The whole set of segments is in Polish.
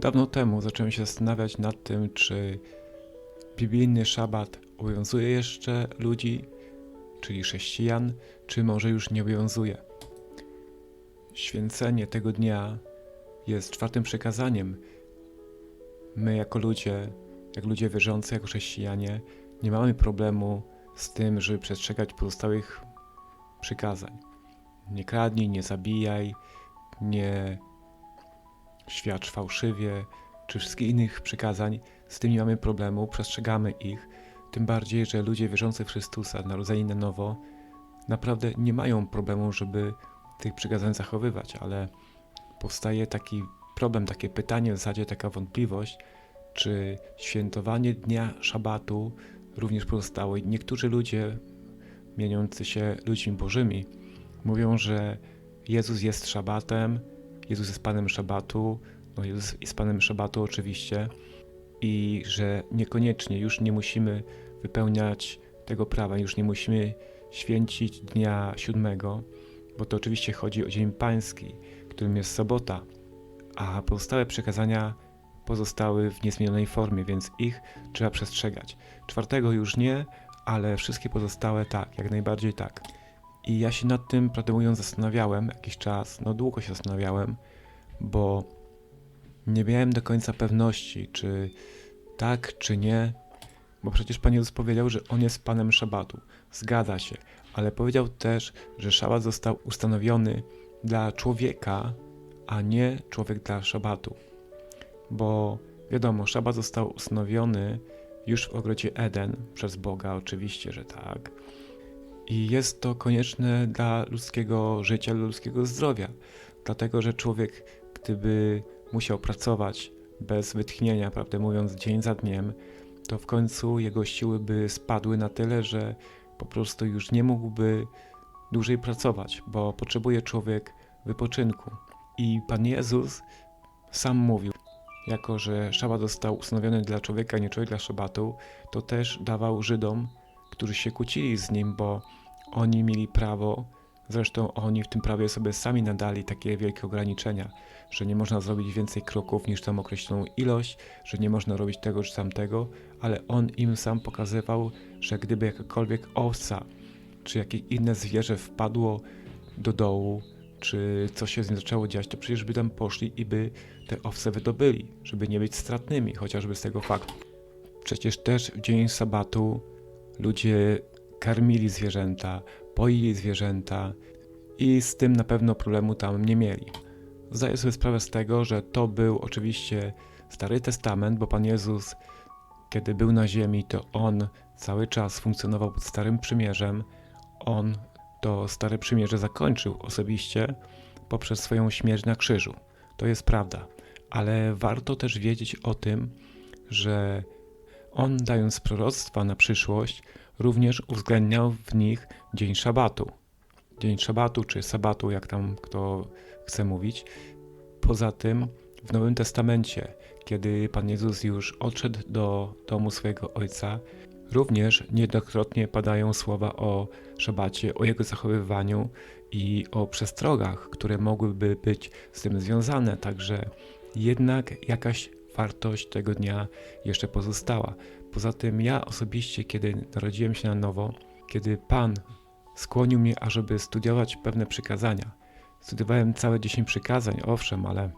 Dawno temu zacząłem się zastanawiać nad tym, czy biblijny szabat obowiązuje jeszcze ludzi, czyli chrześcijan, czy może już nie obowiązuje. Święcenie tego dnia jest czwartym przekazaniem. My, jako ludzie, jak ludzie wierzący, jako chrześcijanie, nie mamy problemu z tym, żeby przestrzegać pozostałych przykazań. Nie kradnij, nie zabijaj, nie świadcz fałszywie, czy wszystkich innych przykazań, z tym nie mamy problemu, przestrzegamy ich. Tym bardziej, że ludzie wierzący w Chrystusa, narodzeni na nowo, naprawdę nie mają problemu, żeby tych przykazań zachowywać, ale powstaje taki problem, takie pytanie, w zasadzie taka wątpliwość, czy świętowanie dnia szabatu również pozostało. I niektórzy ludzie, mieniący się ludźmi bożymi, mówią, że Jezus jest szabatem, Jezus jest Panem szabatu, no Jezus jest Panem szabatu oczywiście i że niekoniecznie już nie musimy wypełniać tego prawa, już nie musimy święcić dnia siódmego, bo to oczywiście chodzi o Dzień Pański, którym jest sobota, a pozostałe przekazania pozostały w niezmienionej formie, więc ich trzeba przestrzegać. Czwartego już nie, ale wszystkie pozostałe tak, jak najbardziej tak. I ja się nad tym, prawdę mówiąc, zastanawiałem jakiś czas, no długo się zastanawiałem, bo nie miałem do końca pewności, czy tak, czy nie, bo przecież Pan Jezus powiedział, że On jest Panem Szabatu. Zgadza się, ale powiedział też, że Szabat został ustanowiony dla człowieka, a nie człowiek dla Szabatu. Bo wiadomo, Szabat został ustanowiony już w ogrodzie Eden przez Boga, oczywiście, że tak. I jest to konieczne dla ludzkiego życia, dla ludzkiego zdrowia, dlatego że człowiek, gdyby musiał pracować bez wytchnienia, prawdę mówiąc, dzień za dniem, to w końcu jego siły by spadły na tyle, że po prostu już nie mógłby dłużej pracować, bo potrzebuje człowiek wypoczynku. I Pan Jezus sam mówił, jako że szabat został ustanowiony dla człowieka, nie człowiek dla szabatu, to też dawał Żydom, którzy się kłócili z nim, bo oni mieli prawo, zresztą oni w tym prawie sobie sami nadali takie wielkie ograniczenia, że nie można zrobić więcej kroków niż tam określoną ilość, że nie można robić tego czy tamtego, ale on im sam pokazywał, że gdyby jakakolwiek owca czy jakieś inne zwierzę wpadło do dołu, czy coś się z nim zaczęło dziać, to przecież by tam poszli i by te owce wydobyli, żeby nie być stratnymi, chociażby z tego faktu. Przecież też w dzień sabatu ludzie karmili zwierzęta, poili zwierzęta i z tym na pewno problemu tam nie mieli. Zdaję sobie sprawę z tego, że to był oczywiście Stary Testament, bo Pan Jezus, kiedy był na ziemi, to On cały czas funkcjonował pod Starym Przymierzem. On to Stare Przymierze zakończył osobiście poprzez swoją śmierć na krzyżu. To jest prawda, ale warto też wiedzieć o tym, że On dając proroctwa na przyszłość, również uwzględniał w nich dzień szabatu. Dzień szabatu czy sabatu, jak tam kto chce mówić. Poza tym w Nowym Testamencie, kiedy Pan Jezus już odszedł do domu swojego Ojca, również niejednokrotnie padają słowa o szabacie, o jego zachowywaniu i o przestrogach, które mogłyby być z tym związane. Także jednak jakaś wartość tego dnia jeszcze pozostała. Poza tym ja osobiście, kiedy narodziłem się na nowo, kiedy Pan skłonił mnie, ażeby studiować pewne przykazania, studiowałem całe 10 przykazań, owszem, ale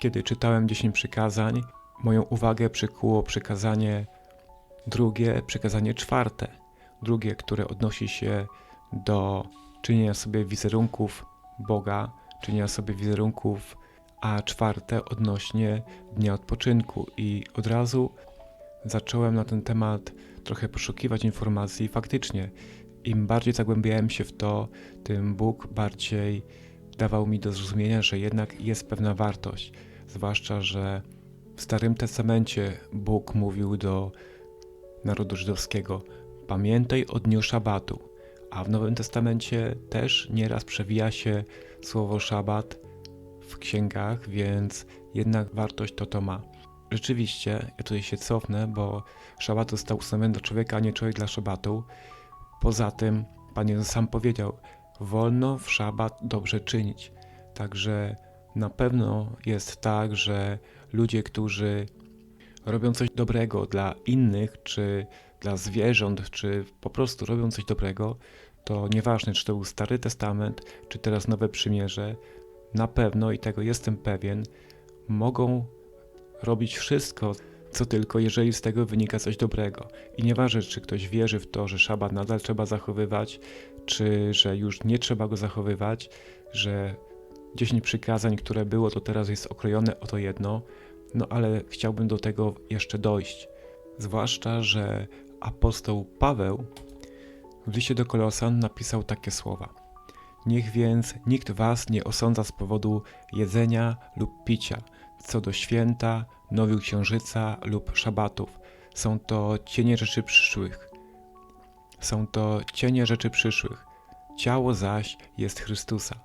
kiedy czytałem 10 przykazań, moją uwagę przykuło przykazanie drugie, przykazanie czwarte. Drugie, które odnosi się do czynienia sobie wizerunków Boga, czynienia sobie wizerunków, a czwarte odnośnie dnia odpoczynku. I od razu zacząłem na ten temat trochę poszukiwać informacji. Faktycznie, im bardziej zagłębiałem się w to, tym Bóg bardziej dawał mi do zrozumienia, że jednak jest pewna wartość. Zwłaszcza, że w Starym Testamencie Bóg mówił do narodu żydowskiego: Pamiętaj o dniu szabatu. A w Nowym Testamencie też nieraz przewija się słowo szabat w księgach, więc jednak wartość to to ma. Rzeczywiście, ja tutaj się cofnę, bo szabat został ustanowiony dla człowieka, a nie człowiek dla szabatu. Poza tym, Pan Jezus sam powiedział, wolno w szabat dobrze czynić. Także na pewno jest tak, że ludzie, którzy robią coś dobrego dla innych, czy dla zwierząt, czy po prostu robią coś dobrego, to nieważne, czy to był Stary Testament, czy teraz Nowe Przymierze, na pewno i tego jestem pewien, mogą robić wszystko, co tylko, jeżeli z tego wynika coś dobrego. I nieważne, czy ktoś wierzy w to, że szabat nadal trzeba zachowywać, czy że już nie trzeba go zachowywać, że 10 przykazań, które było, to teraz jest okrojone o to jedno, no ale chciałbym do tego jeszcze dojść. Zwłaszcza, że apostoł Paweł w liście do Kolosan napisał takie słowa. Niech więc nikt was nie osądza z powodu jedzenia lub picia, co do święta, nowiu księżyca lub szabatów. Są to cienie rzeczy przyszłych. Są to cienie rzeczy przyszłych. Ciało zaś jest Chrystusa.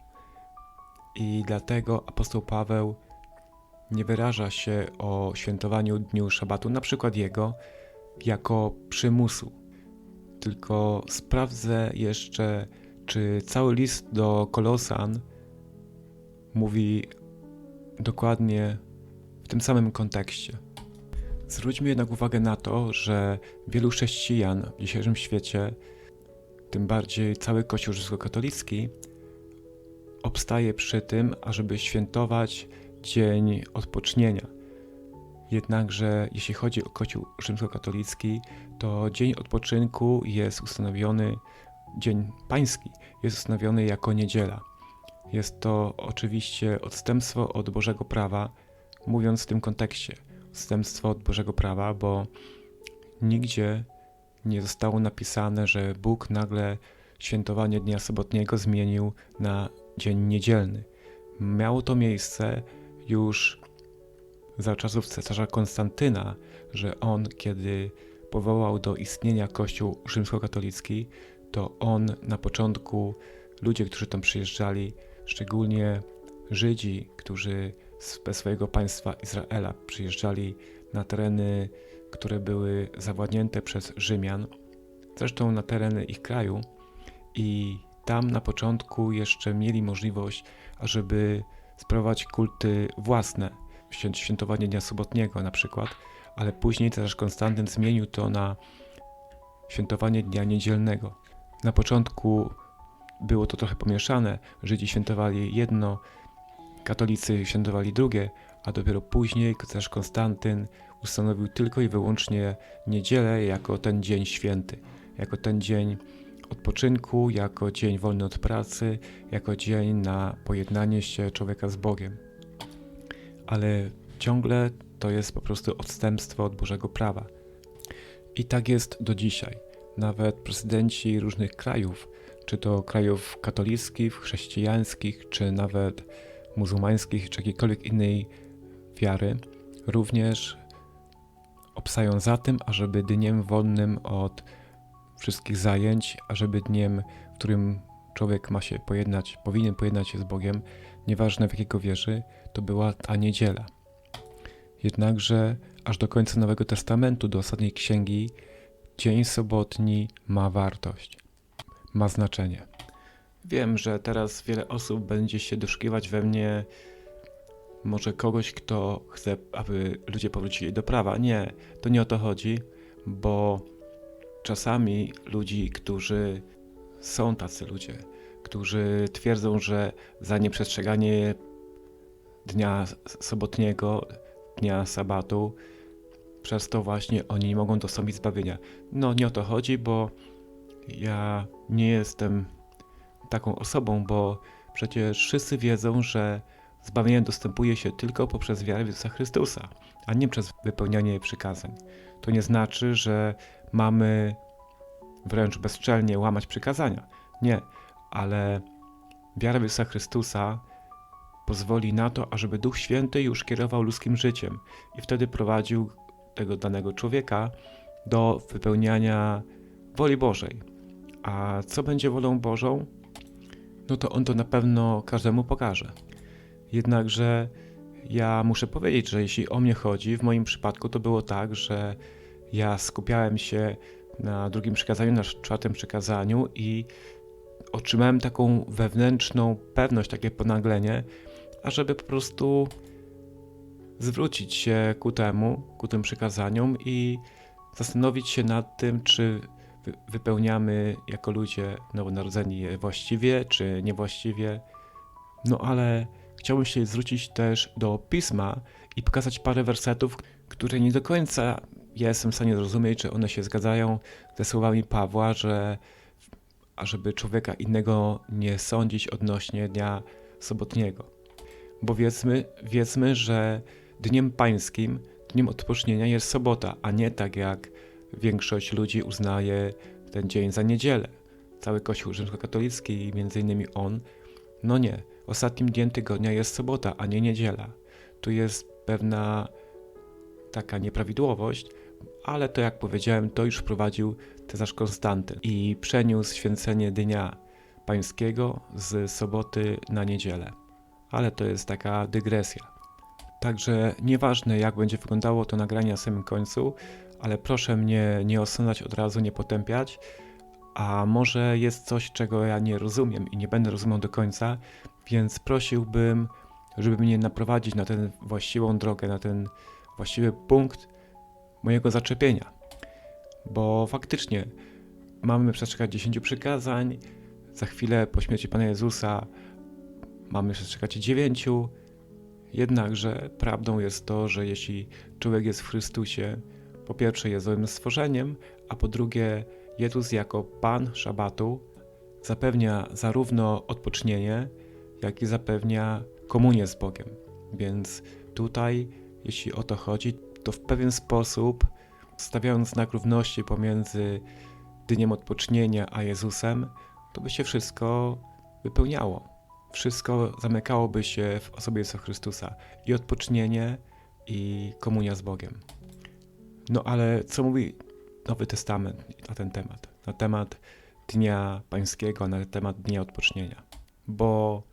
I dlatego apostoł Paweł nie wyraża się o świętowaniu dniu szabatu, na przykład jego, jako przymusu. Tylko sprawdzę jeszcze, czy cały list do Kolosan mówi dokładnie w tym samym kontekście. Zwróćmy jednak uwagę na to, że wielu chrześcijan w dzisiejszym świecie, tym bardziej cały Kościół rzymskokatolicki, obstaje przy tym, ażeby świętować dzień odpocznienia. Jednakże jeśli chodzi o Kościół rzymskokatolicki, to dzień odpoczynku jest ustanowiony, dzień pański jest ustanowiony jako niedziela. Jest to oczywiście odstępstwo od Bożego prawa, mówiąc w tym kontekście. Odstępstwo od Bożego prawa, bo nigdzie nie zostało napisane, że Bóg nagle świętowanie dnia sobotniego zmienił na dzień niedzielny. Miało to miejsce już za czasów cesarza Konstantyna, że on, kiedy powołał do istnienia Kościół rzymskokatolicki, to on na początku, ludzie, którzy tam przyjeżdżali, szczególnie Żydzi, którzy z swojego państwa Izraela przyjeżdżali na tereny, które były zawładnięte przez Rzymian, zresztą na tereny ich kraju, i tam na początku jeszcze mieli możliwość, ażeby sprawować kulty własne, świętowanie Dnia Sobotniego na przykład, ale później też Konstantyn zmienił to na świętowanie Dnia Niedzielnego. Na początku było to trochę pomieszane, Żydzi świętowali jedno, katolicy świętowali drugie, a dopiero później też Konstantyn ustanowił tylko i wyłącznie niedzielę jako ten dzień święty, jako ten dzień odpoczynku, jako dzień wolny od pracy, jako dzień na pojednanie się człowieka z Bogiem. Ale ciągle to jest po prostu odstępstwo od Bożego prawa. I tak jest do dzisiaj. Nawet prezydenci różnych krajów, czy to krajów katolickich, chrześcijańskich, czy nawet muzułmańskich, czy jakiejkolwiek innej wiary, również obsają za tym, ażeby dniem wolnym od wszystkich zajęć, ażeby dniem, w którym człowiek ma się pojednać, powinien pojednać się z Bogiem, nieważne w jakiego wierzy, to była ta niedziela. Jednakże aż do końca Nowego Testamentu, do ostatniej księgi, dzień sobotni ma wartość, ma znaczenie. Wiem, że teraz wiele osób będzie się doszukiwać we mnie może kogoś, kto chce, aby ludzie powrócili do prawa. Nie, to nie o to chodzi, bo czasami ludzi, którzy są tacy ludzie, którzy twierdzą, że za nieprzestrzeganie dnia sobotniego, dnia sabatu, przez to właśnie oni mogą dostąpić zbawienia. No nie o to chodzi, bo ja nie jestem taką osobą, bo przecież wszyscy wiedzą, że zbawienie dostępuje się tylko poprzez wiarę w Jezusa Chrystusa, a nie przez wypełnianie przykazań. To nie znaczy, że mamy wręcz bezczelnie łamać przykazania. Nie, ale wiara w Jezusa Chrystusa pozwoli na to, ażeby Duch Święty już kierował ludzkim życiem i wtedy prowadził tego danego człowieka do wypełniania woli Bożej. A co będzie wolą Bożą? No to on to na pewno każdemu pokaże. Jednakże ja muszę powiedzieć, że jeśli o mnie chodzi, w moim przypadku to było tak, że ja skupiałem się na drugim przykazaniu, na czwartym przykazaniu i otrzymałem taką wewnętrzną pewność, takie ponaglenie, ażeby po prostu zwrócić się ku temu, ku tym przykazaniom i zastanowić się nad tym, czy wy- wypełniamy jako ludzie nowonarodzeni właściwie, czy niewłaściwie. No ale chciałbym się zwrócić też do pisma i pokazać parę wersetów, które nie do końca jestem w stanie zrozumieć, czy one się zgadzają ze słowami Pawła, że ażeby człowieka innego nie sądzić odnośnie dnia sobotniego. Bo wiedzmy, wiedzmy, że dniem pańskim, dniem odpocznienia jest sobota, a nie tak jak większość ludzi uznaje ten dzień za niedzielę. Cały Kościół rzymskokatolicki i między innymi on, no nie, ostatnim dniem tygodnia jest sobota, a nie niedziela. Tu jest pewna taka nieprawidłowość, ale to jak powiedziałem, to już wprowadził Cezarz Konstantyn i przeniósł święcenie Dnia Pańskiego z soboty na niedzielę. Ale to jest taka dygresja. Także nieważne jak będzie wyglądało to nagranie na samym końcu, ale proszę mnie nie osądzać od razu, nie potępiać, a może jest coś, czego ja nie rozumiem i nie będę rozumiał do końca, więc prosiłbym, żeby mnie naprowadzić na tę właściwą drogę, na ten właściwy punkt mojego zaczepienia. Bo faktycznie mamy przestrzegać 10 przykazań, za chwilę po śmierci Pana Jezusa mamy przestrzegać 9. Jednakże prawdą jest to, że jeśli człowiek jest w Chrystusie, po pierwsze jest nowym stworzeniem, a po drugie Jezus jako Pan Szabatu zapewnia zarówno odpocznienie, jak i zapewnia komunię z Bogiem. Więc tutaj, jeśli o to chodzi, to w pewien sposób, stawiając znak równości pomiędzy dniem odpocznienia a Jezusem, to by się wszystko wypełniało. Wszystko zamykałoby się w osobie Jezusa Chrystusa. I odpocznienie, i komunia z Bogiem. No ale co mówi Nowy Testament na ten temat? Na temat Dnia Pańskiego, na temat Dnia Odpocznienia. Bo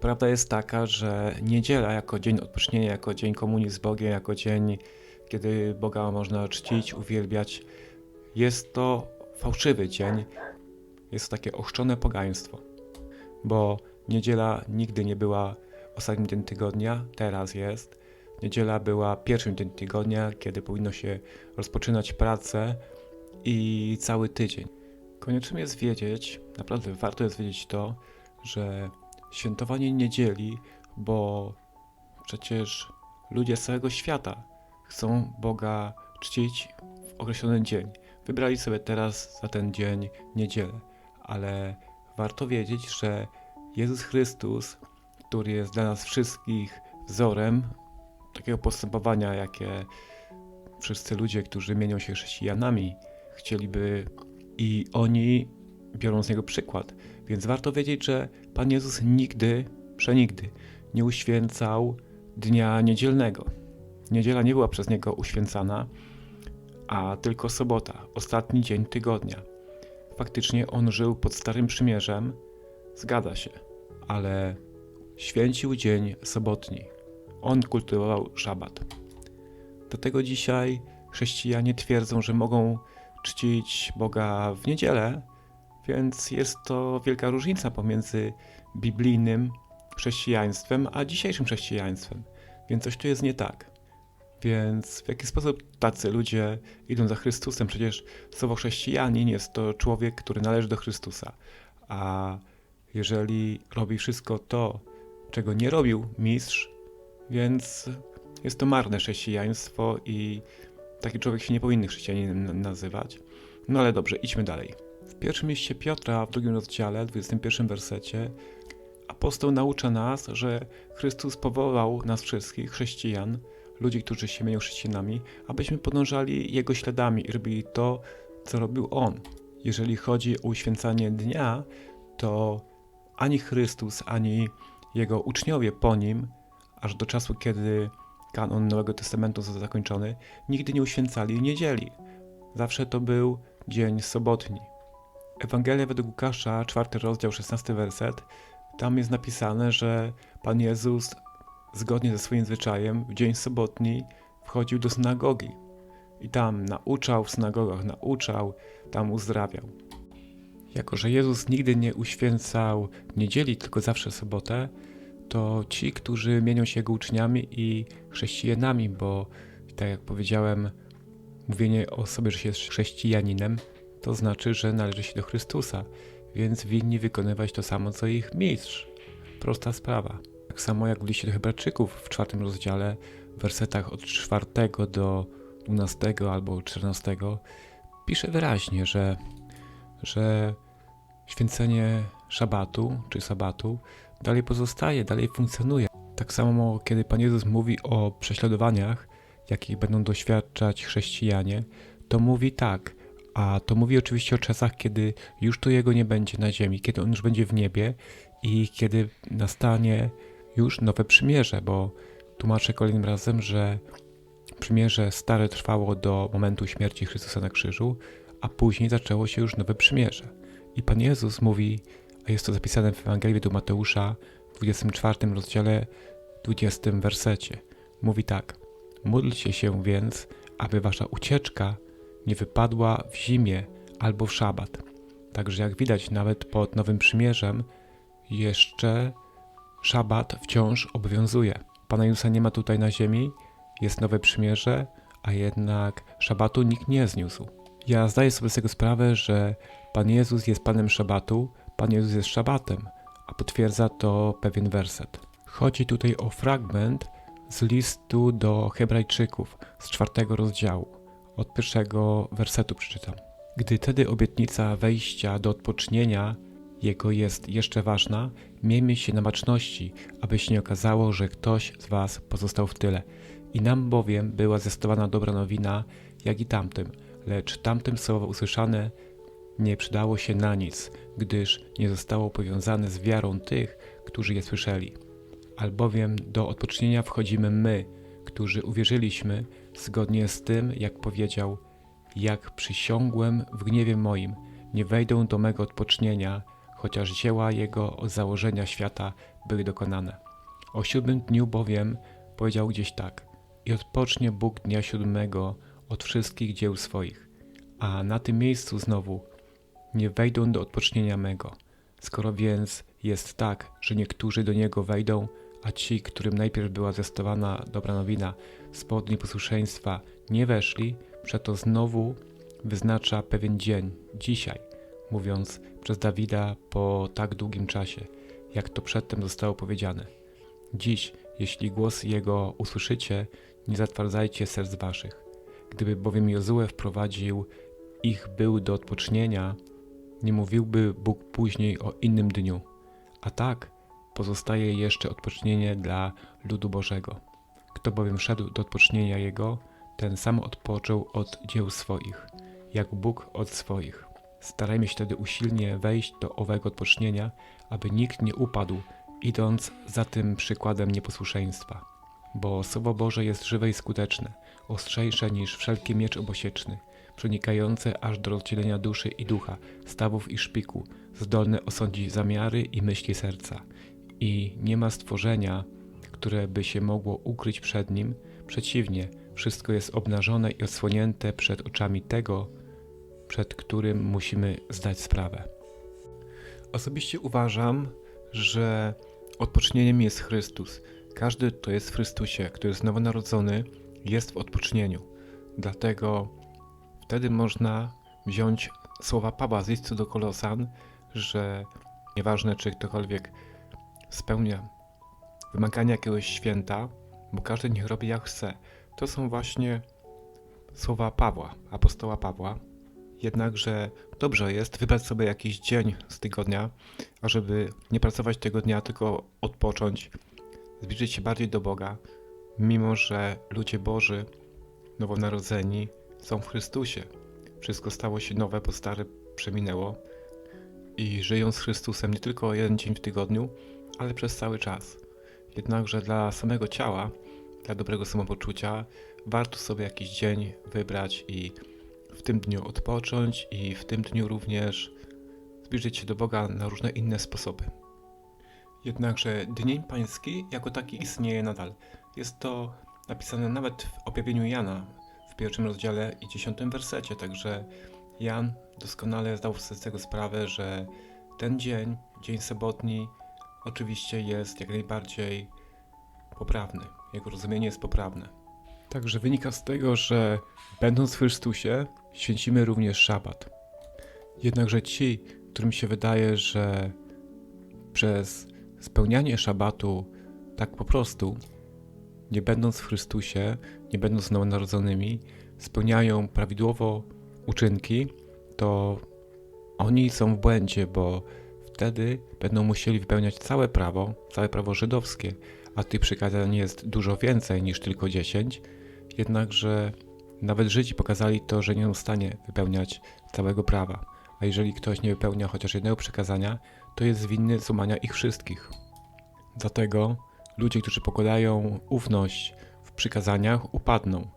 prawda jest taka, że niedziela jako dzień odpocznienia, jako dzień komunii z Bogiem, jako dzień, kiedy Boga można czcić, uwielbiać, jest to fałszywy dzień, jest to takie ochrzczone pogaństwo. Bo niedziela nigdy nie była ostatnim dniem tygodnia, teraz jest. Niedziela była pierwszym dniem tygodnia, kiedy powinno się rozpoczynać pracę i cały tydzień. Koniecznym jest wiedzieć, naprawdę warto jest wiedzieć to, że świętowanie niedzieli, bo przecież ludzie z całego świata chcą Boga czcić w określony dzień. Wybrali sobie teraz za ten dzień niedzielę, ale warto wiedzieć, że Jezus Chrystus, który jest dla nas wszystkich wzorem takiego postępowania, jakie wszyscy ludzie, którzy mienią się chrześcijanami, chcieliby i oni biorą z niego przykład. Więc warto wiedzieć, że Pan Jezus nigdy, przenigdy nie uświęcał dnia niedzielnego. Niedziela nie była przez niego uświęcana, a tylko sobota, ostatni dzień tygodnia. Faktycznie on żył pod Starym Przymierzem, zgadza się, ale święcił dzień sobotni. On kultywował szabat. Dlatego dzisiaj chrześcijanie twierdzą, że mogą czcić Boga w niedzielę, więc jest to wielka różnica pomiędzy biblijnym chrześcijaństwem a dzisiejszym chrześcijaństwem. Więc coś tu jest nie tak. Więc w jaki sposób tacy ludzie idą za Chrystusem? Przecież słowo chrześcijanin jest to człowiek, który należy do Chrystusa. A jeżeli robi wszystko to, czego nie robił mistrz, więc jest to marne chrześcijaństwo i taki człowiek się nie powinny chrześcijaninem nazywać. No ale dobrze, idźmy dalej. W pierwszym liście Piotra, w drugim rozdziale, 21 wersecie, apostoł naucza nas, że Chrystus powołał nas wszystkich, chrześcijan, ludzi, którzy się mienią chrześcijanami, abyśmy podążali Jego śladami i robili to, co robił On. Jeżeli chodzi o uświęcanie dnia, to ani Chrystus, ani Jego uczniowie po Nim, aż do czasu, kiedy kanon Nowego Testamentu został zakończony, nigdy nie uświęcali niedzieli. Zawsze to był dzień sobotni. Ewangelia według Łukasza, czwarty rozdział, 16 werset, tam jest napisane, że Pan Jezus zgodnie ze swoim zwyczajem w dzień sobotni wchodził do synagogi i tam nauczał w synagogach, nauczał, tam uzdrawiał. Jako, że Jezus nigdy nie uświęcał niedzieli, tylko zawsze sobotę, to ci, którzy mienią się jego uczniami i chrześcijanami, bo tak jak powiedziałem, mówienie o sobie, że się jest chrześcijaninem, to znaczy, że należy się do Chrystusa, więc winni wykonywać to samo, co ich mistrz. Prosta sprawa. Tak samo jak w liście do Hebrajczyków w czwartym rozdziale, w wersetach od czwartego do 12 albo 14, pisze wyraźnie, że, że święcenie szabatu czy sabatu dalej pozostaje, dalej funkcjonuje. Tak samo, kiedy Pan Jezus mówi o prześladowaniach, jakich będą doświadczać chrześcijanie, to mówi tak, a to mówi oczywiście o czasach, kiedy już to Jego nie będzie na ziemi, kiedy On już będzie w niebie i kiedy nastanie już nowe przymierze, bo tłumaczę kolejnym razem, że przymierze stare trwało do momentu śmierci Chrystusa na krzyżu, a później zaczęło się już nowe przymierze. I Pan Jezus mówi, a jest to zapisane w Ewangelii do Mateusza, w 24 rozdziale, 20 wersecie. Mówi tak: Módlcie się więc, aby wasza ucieczka nie wypadła w zimie albo w szabat. Także jak widać, nawet pod Nowym Przymierzem jeszcze szabat wciąż obowiązuje. Pana Jezusa nie ma tutaj na ziemi, jest Nowe Przymierze, a jednak szabatu nikt nie zniósł. Ja zdaję sobie z tego sprawę, że Pan Jezus jest Panem Szabatu, Pan Jezus jest Szabatem, a potwierdza to pewien werset. Chodzi tutaj o fragment z listu do Hebrajczyków z czwartego rozdziału. Od pierwszego wersetu przeczytam. Gdy tedy obietnica wejścia do odpocznienia jego jest jeszcze ważna, miejmy się na baczności, aby się nie okazało, że ktoś z was pozostał w tyle. I nam bowiem była zwiastowana dobra nowina, jak i tamtym, lecz tamtym słowo usłyszane nie przydało się na nic, gdyż nie zostało powiązane z wiarą tych, którzy je słyszeli. Albowiem do odpocznienia wchodzimy my, którzy uwierzyliśmy, zgodnie z tym, jak powiedział, jak przysiągłem w gniewie moim, nie wejdą do mego odpocznienia, chociaż dzieła Jego od założenia świata były dokonane. O siódmym dniu bowiem powiedział gdzieś tak, i odpocznie Bóg dnia siódmego od wszystkich dzieł swoich, a na tym miejscu znowu nie wejdą do odpocznienia mego. Skoro więc jest tak, że niektórzy do niego wejdą, a ci, którym najpierw była zwiastowana dobra nowina, powodu nieposłuszeństwa nie weszli, przeto znowu wyznacza pewien dzień, dzisiaj, mówiąc przez Dawida po tak długim czasie, jak to przedtem zostało powiedziane. Dziś, jeśli głos Jego usłyszycie, nie zatwardzajcie serc waszych. Gdyby bowiem Jozue wprowadził ich był do odpocznienia, nie mówiłby Bóg później o innym dniu. A tak pozostaje jeszcze odpocznienie dla ludu Bożego. Kto bowiem szedł do odpocznienia Jego, ten sam odpoczął od dzieł swoich, jak Bóg od swoich. Starajmy się tedy usilnie wejść do owego odpocznienia, aby nikt nie upadł, idąc za tym przykładem nieposłuszeństwa. Bo Słowo Boże jest żywe i skuteczne, ostrzejsze niż wszelki miecz obosieczny, przenikające aż do rozdzielenia duszy i ducha, stawów i szpiku, zdolne osądzić zamiary i myśli serca. I nie ma stworzenia, które by się mogło ukryć przed nim, przeciwnie, wszystko jest obnażone i odsłonięte przed oczami tego, przed którym musimy zdać sprawę. Osobiście uważam, że odpocznieniem jest Chrystus. Każdy, kto jest w Chrystusie, kto jest nowonarodzony, jest w odpocznieniu. Dlatego wtedy można wziąć słowa Pawła z listu do Kolosan, że nieważne czy ktokolwiek spełnia wymagania jakiegoś święta, bo każdy niech robi jak chce. To są właśnie słowa Pawła, apostoła Pawła. Jednakże dobrze jest wybrać sobie jakiś dzień z tygodnia, ażeby nie pracować tego dnia, tylko odpocząć, zbliżyć się bardziej do Boga, mimo że ludzie Boży, nowonarodzeni, są w Chrystusie. Wszystko stało się nowe, bo stare przeminęło i żyją z Chrystusem nie tylko jeden dzień w tygodniu, ale przez cały czas. Jednakże dla samego ciała, dla dobrego samopoczucia, warto sobie jakiś dzień wybrać i w tym dniu odpocząć, i w tym dniu również zbliżyć się do Boga na różne inne sposoby. Jednakże Dzień Pański jako taki istnieje nadal. Jest to napisane nawet w objawieniu Jana w pierwszym rozdziale i dziesiątym wersecie, także Jan doskonale zdał sobie z tego sprawę, że ten dzień, dzień sobotni, oczywiście jest jak najbardziej poprawny. Jego rozumienie jest poprawne. Także wynika z tego, że będąc w Chrystusie, święcimy również szabat. Jednakże ci, którym się wydaje, że przez spełnianie szabatu tak po prostu, nie będąc w Chrystusie, nie będąc nowonarodzonymi, spełniają prawidłowo uczynki, to oni są w błędzie, bo wtedy będą musieli wypełniać całe prawo, całe prawo żydowskie, a tych przykazań jest dużo więcej niż tylko 10. Jednakże nawet Żydzi pokazali to, że nie są w stanie wypełniać całego prawa. A jeżeli ktoś nie wypełnia chociaż jednego przykazania, to jest winny złamania ich wszystkich. Dlatego ludzie, którzy pokładają ufność w przykazaniach, upadną.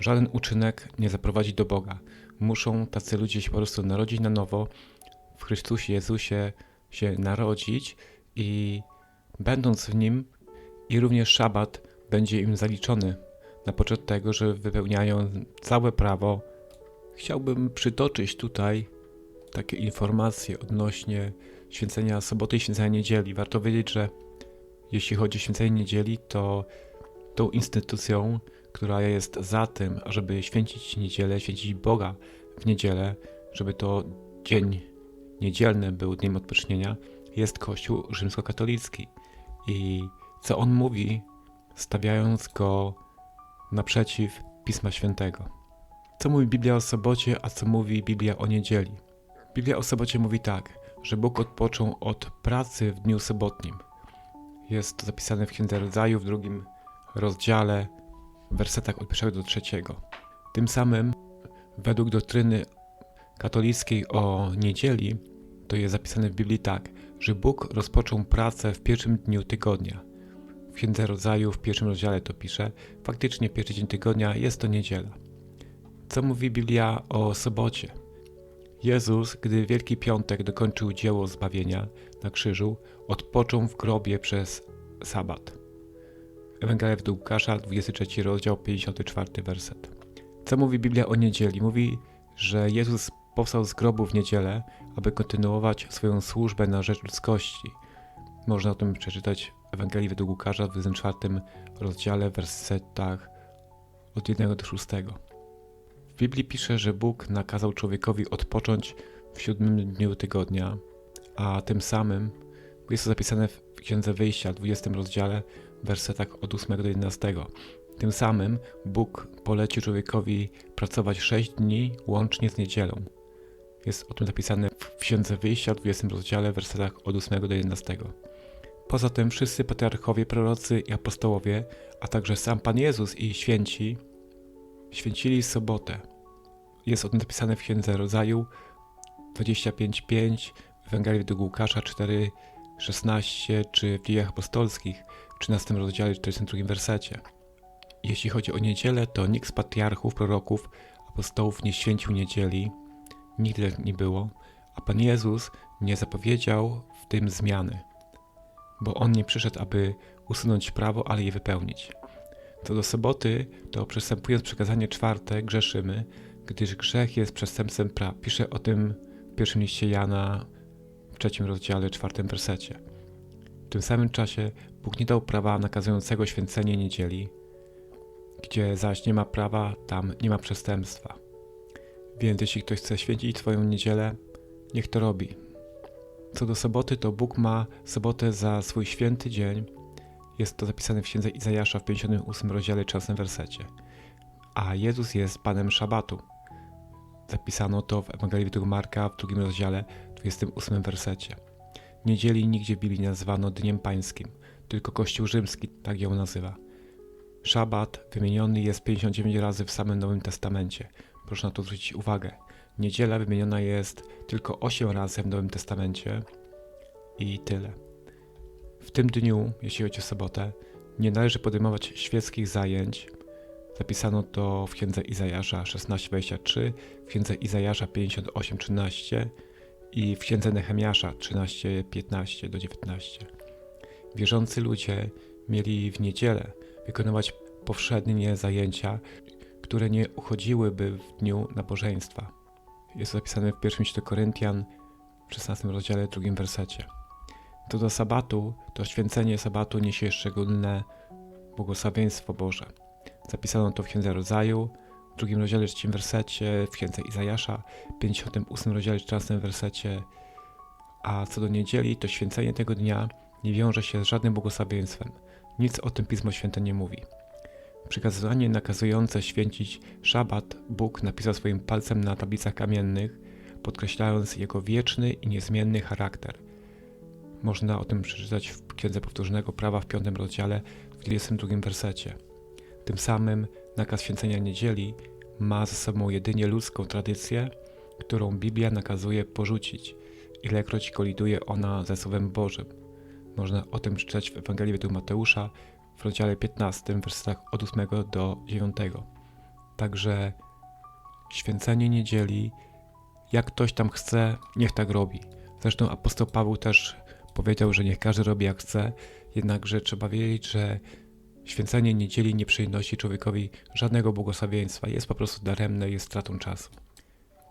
Żaden uczynek nie zaprowadzi do Boga. Muszą tacy ludzie się po prostu narodzić na nowo, w Chrystusie Jezusie się narodzić i będąc w Nim i również szabat będzie im zaliczony na poczet tego, że wypełniają całe prawo. Chciałbym przytoczyć tutaj takie informacje odnośnie święcenia soboty i święcenia niedzieli. Warto wiedzieć, że jeśli chodzi o święcenie niedzieli, to tą instytucją, która jest za tym, ażeby święcić niedzielę, święcić Boga w niedzielę, żeby to dzień niedzielny był dniem odpocznienia, jest Kościół rzymskokatolicki. I co on mówi, stawiając go naprzeciw Pisma Świętego? Co mówi Biblia o sobocie, a co mówi Biblia o niedzieli? Biblia o sobocie mówi tak, że Bóg odpoczął od pracy w dniu sobotnim. Jest to zapisane w Księdze Rodzaju w drugim rozdziale, w wersetach od pierwszego do trzeciego. Tym samym, według doktryny katolickiej o niedzieli, to jest zapisane w Biblii tak, że Bóg rozpoczął pracę w pierwszym dniu tygodnia. W Księdze Rodzaju w pierwszym rozdziale to pisze, faktycznie pierwszy dzień tygodnia jest to niedziela. Co mówi Biblia o sobocie? Jezus, gdy Wielki Piątek dokończył dzieło zbawienia na krzyżu, odpoczął w grobie przez sabat. Ewangelia według Łukasza, 23 rozdział, 54 werset. Co mówi Biblia o niedzieli? Mówi, że Jezus powstał z grobu w niedzielę, aby kontynuować swoją służbę na rzecz ludzkości. Można o tym przeczytać w Ewangelii według Łukasza w 24 rozdziale, wersetach od 1 do 6. W Biblii pisze, że Bóg nakazał człowiekowi odpocząć w siódmym dniu tygodnia, a tym samym jest to zapisane w Księdze Wyjścia, 20 rozdziale, wersetach od 8 do 11. Tym samym Bóg polecił człowiekowi pracować 6 dni łącznie z niedzielą. Jest o tym zapisane w Księdze Wyjścia, w 20 rozdziale, wersetach od 8 do 11. Poza tym wszyscy patriarchowie, prorocy i apostołowie, a także sam Pan Jezus i święci święcili sobotę. Jest o tym napisane w Księdze Rodzaju 25.5, w Ewangelii według Łukasza 4.16 czy w Dziejach Apostolskich w 13 rozdziale 42 wersecie. Jeśli chodzi o niedzielę, to nikt z patriarchów, proroków, apostołów nie święcił niedzieli, nigdy tak nie było, a Pan Jezus nie zapowiedział w tym zmiany, bo On nie przyszedł, aby usunąć prawo, ale je wypełnić. Co do soboty, to przystępując przekazanie czwarte, grzeszymy, gdyż grzech jest przestępstwem praw. Pisze o tym w pierwszym liście Jana w trzecim rozdziale, czwartym wersecie. W tym samym czasie Bóg nie dał prawa nakazującego święcenie niedzieli, gdzie zaś nie ma prawa, tam nie ma przestępstwa. Więc jeśli ktoś chce święcić Twoją niedzielę, niech to robi. Co do soboty, to Bóg ma sobotę za swój święty dzień. Jest to zapisane w księdze Izajasza w 58 rozdziale 13 wersecie. A Jezus jest Panem Szabatu. Zapisano to w Ewangelii według Marka w drugim rozdziale 28 wersecie. Niedzieli nigdzie w Biblii nie nazwano Dniem Pańskim, tylko Kościół Rzymski tak ją nazywa. Szabat wymieniony jest 59 razy w samym Nowym Testamencie. Proszę na to zwrócić uwagę. Niedziela wymieniona jest tylko 8 razy w Nowym Testamencie i tyle. W tym dniu, jeśli chodzi o sobotę, nie należy podejmować świeckich zajęć. Zapisano to w księdze Izajasza 16:23, w księdze Izajasza 58:13 i w księdze Nehemiasza 13:15 do 19. Wierzący ludzie mieli w niedzielę wykonywać powszednie zajęcia, które nie uchodziłyby w dniu nabożeństwa. Jest to zapisane w pierwszym liście do Koryntian w 16 rozdziale, drugim wersecie. To do sabatu, to święcenie sabatu niesie szczególne błogosławieństwo Boże. Zapisano to w Księdze Rodzaju, w drugim rozdziale, trzecim wersecie, w Księdze Izajasza, 58 rozdziale, 14 wersecie. A co do niedzieli, to święcenie tego dnia nie wiąże się z żadnym błogosławieństwem. Nic o tym Pismo Święte nie mówi. Przykazanie nakazujące święcić szabat Bóg napisał swoim palcem na tablicach kamiennych, podkreślając jego wieczny i niezmienny charakter. Można o tym przeczytać w Księdze Powtórzonego Prawa w piątym rozdziale, w 22 wersecie. Tym samym nakaz święcenia niedzieli ma ze sobą jedynie ludzką tradycję, którą Biblia nakazuje porzucić, ilekroć koliduje ona ze Słowem Bożym. Można o tym przeczytać w Ewangelii według Mateusza w rozdziale 15, wersetach od 8 do 9. Także święcenie niedzieli, jak ktoś tam chce, niech tak robi. Zresztą apostoł Paweł też powiedział, że niech każdy robi jak chce, jednakże trzeba wiedzieć, że święcenie niedzieli nie przynosi człowiekowi żadnego błogosławieństwa, jest po prostu daremne, jest stratą czasu.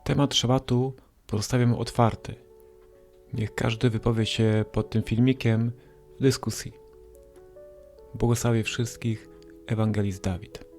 Temat szabatu pozostawiam otwarty. Niech każdy wypowie się pod tym filmikiem w dyskusji. Błogosławię wszystkich, Ewangelist Dawid.